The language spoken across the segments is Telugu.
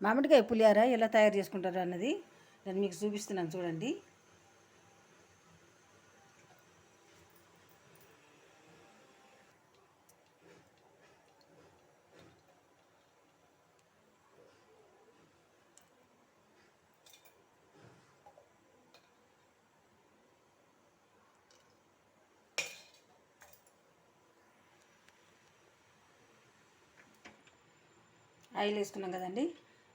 మామిడికాయ పులిహార ఎలా తయారు చేసుకుంటారు అన్నది నేను మీకు చూపిస్తున్నాను చూడండి. ఆయిల్ వేసుకున్నాం కదండి.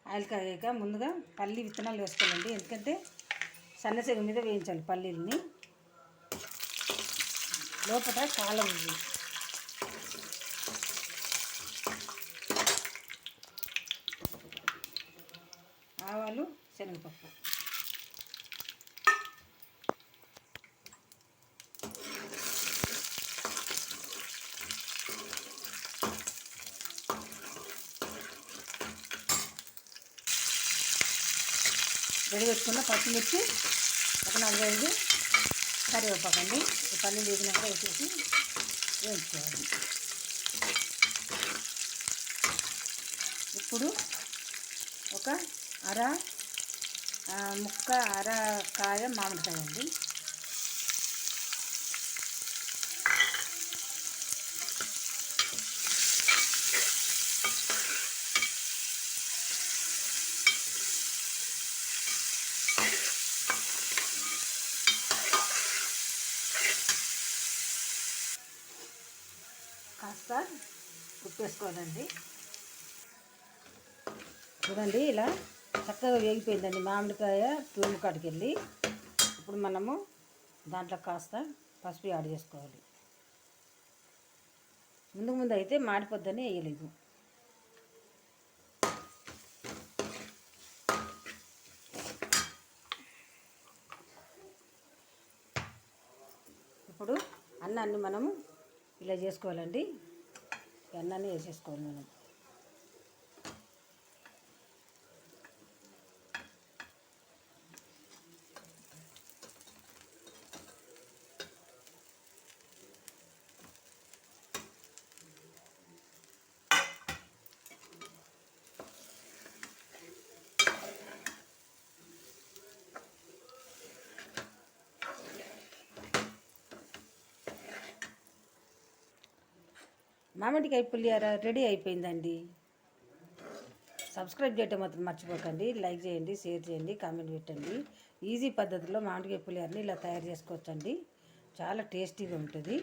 ఆయిల్ కాగాక ముందుగా పల్లి విత్తనాలు వేసుకోవాలండి. ఎందుకంటే సన్నసేగు మీద వేయించాలి పల్లీలని. లోపల కాలం ఉంది ఆవాలు శనగపప్పు. పెట్టుకున్న పచ్చిమిర్చి ఒక నాలుగైదు కరివేపాకు అండి. ఈ పల్లీలు వేసినాక వేసేసి వేయించుకోవాలి. ఇప్పుడు ఒక అర ముక్క అర కాయ మామిడికాయ అండి. కాస్త కుప్పేసుకోవాలండి చూడండి ఇలా చక్కగా వేగిపోయిందండి. మామిడికాయ తూము కాడికి వెళ్ళి ఇప్పుడు మనము దాంట్లో కాస్త పసుపు యాడ్ చేసుకోవాలి. ముందు ముందు అయితే మాడిపోద్దని వేయలేదు. ఇప్పుడు అన్నాన్ని మనము ఇలా చేసుకోవాలండి. ఈ వేసేసుకోవాలి మనం. మామిడికాయ పులిహార రెడీ అయిపోయిందండి. సబ్స్క్రైబ్ చేయటం మాత్రం మర్చిపోకండి. లైక్ చేయండి షేర్ చేయండి కామెంట్ పెట్టండి. ఈజీ పద్ధతిలో మామిడికాయ పులిహారని ఇలా తయారు చేసుకోవచ్చండి. చాలా టేస్టీగా ఉంటుంది.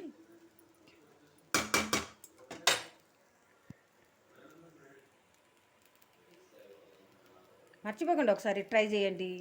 మర్చిపోకండి ఒకసారి ట్రై చేయండి.